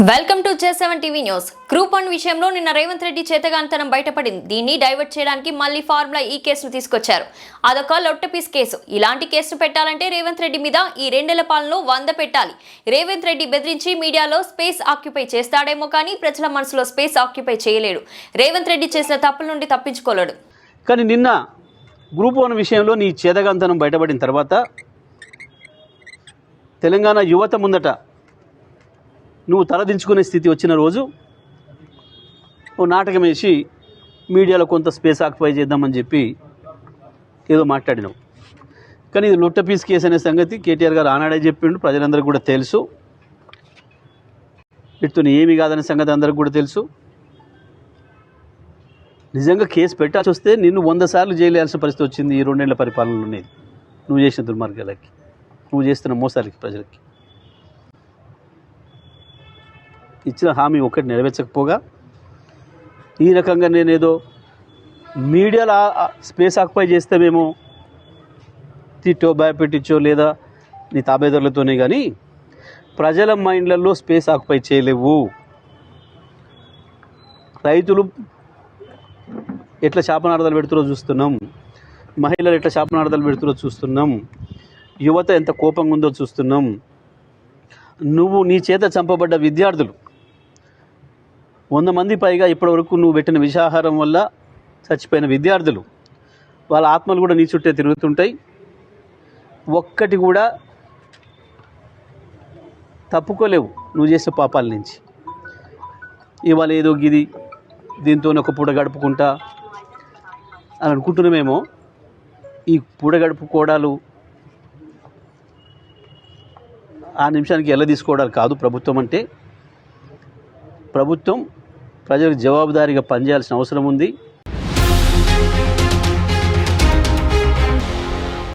Welcome to seven TV news. Group one విషయంలో నిన్న రేవంత్ రెడ్డి చేతగాంతనం బయటపడింది. దీన్ని డైవర్ట్ చేయడానికి మళ్ళీ ఫార్ములా ఈ కేసును తీసుకొచ్చారు. అదొక లొట్టపీస్ కేసు. ఇలాంటి కేసును పెట్టాలంటే రేవంత్ రెడ్డి మీద ఈ రెండేళ్ళ పాలనలో వంద పెట్టాలి. రేవంత్ రెడ్డి బెదిరించి మీడియాలో స్పేస్ ఆక్యుపై చేస్తాడేమో కానీ ప్రజల మనసులో స్పేస్ ఆక్యుపై చేయలేడు. రేవంత్ రెడ్డి చేసిన తప్పుల నుండి తప్పించుకోలేడు. కానీ నిన్న గ్రూప్ వన్ విషయంలో నీ చేతగాంతనం బయటపడిన తర్వాత తెలంగాణ యువత ముందట నువ్వు తలదించుకునే స్థితి వచ్చిన రోజు ఓ నాటకం వేసి మీడియాలో కొంత స్పేస్ ఆక్యుపై చేద్దామని చెప్పి ఏదో మాట్లాడినావు కానీ ఇది లొట్ట పీస్ కేసు అనే సంగతి కేటీఆర్ గారు ఆనాడే చెప్పిండు ప్రజలందరికీ కూడా తెలుసు. వీటితో ఏమి కాదనే సంగతి అందరికి కూడా తెలుసు. నిజంగా కేసు పెట్టాల్సి వస్తే నిన్ను వంద సార్లు జైలేయాల్సిన పరిస్థితి వచ్చింది ఈ రెండేళ్ళ పరిపాలనలో ఉండేది నువ్వు చేసిన దుర్మార్గాలకి నువ్వు చేస్తున్న మోసాలకి ప్రజలకి. ఇచ్చిన హామీ ఒకటి నెరవేర్చకపోగా ఈ రకంగా నేనేదో మీడియాలో స్పేస్ ఆక్యుపై చేస్తామేమో తిట్టో భయపెట్టించో లేదా నీ తాబేదారులతోనే కానీ ప్రజల మైండ్లలో స్పేస్ ఆక్యుపై చేయలేవు. రైతులు ఎట్లా శాపనార్థాలు పెడుతురో చూస్తున్నాం. మహిళలు ఎట్లా శాపనార్థాలు పెడుతురో చూస్తున్నాం. యువత ఎంత కోపంగా ఉందో చూస్తున్నాం. నువ్వు నీ చేత చంపబడ్డ విద్యార్థులు వంద మంది పైగా ఇప్పటివరకు నువ్వు పెట్టిన విషాహారం వల్ల చచ్చిపోయిన విద్యార్థులు వాళ్ళ ఆత్మలు కూడా నీ చుట్టే తిరుగుతుంటాయి. ఒక్కటి కూడా తప్పుకోలేవు నువ్వు చేసే పాపాల నుంచి. ఇవాళ ఏదో గిది దీంతో ఒక పూట గడుపుకుంటా అని అనుకుంటున్నామేమో ఈ పూట గడుపుకోవడాలు ఆ నిమిషానికి ఎలా తీసుకోవడాలు కాదు ప్రభుత్వం అంటే. ప్రభుత్వం ప్రజలకు జవాబుదారీగా పనిచేయాల్సిన అవసరం ఉంది.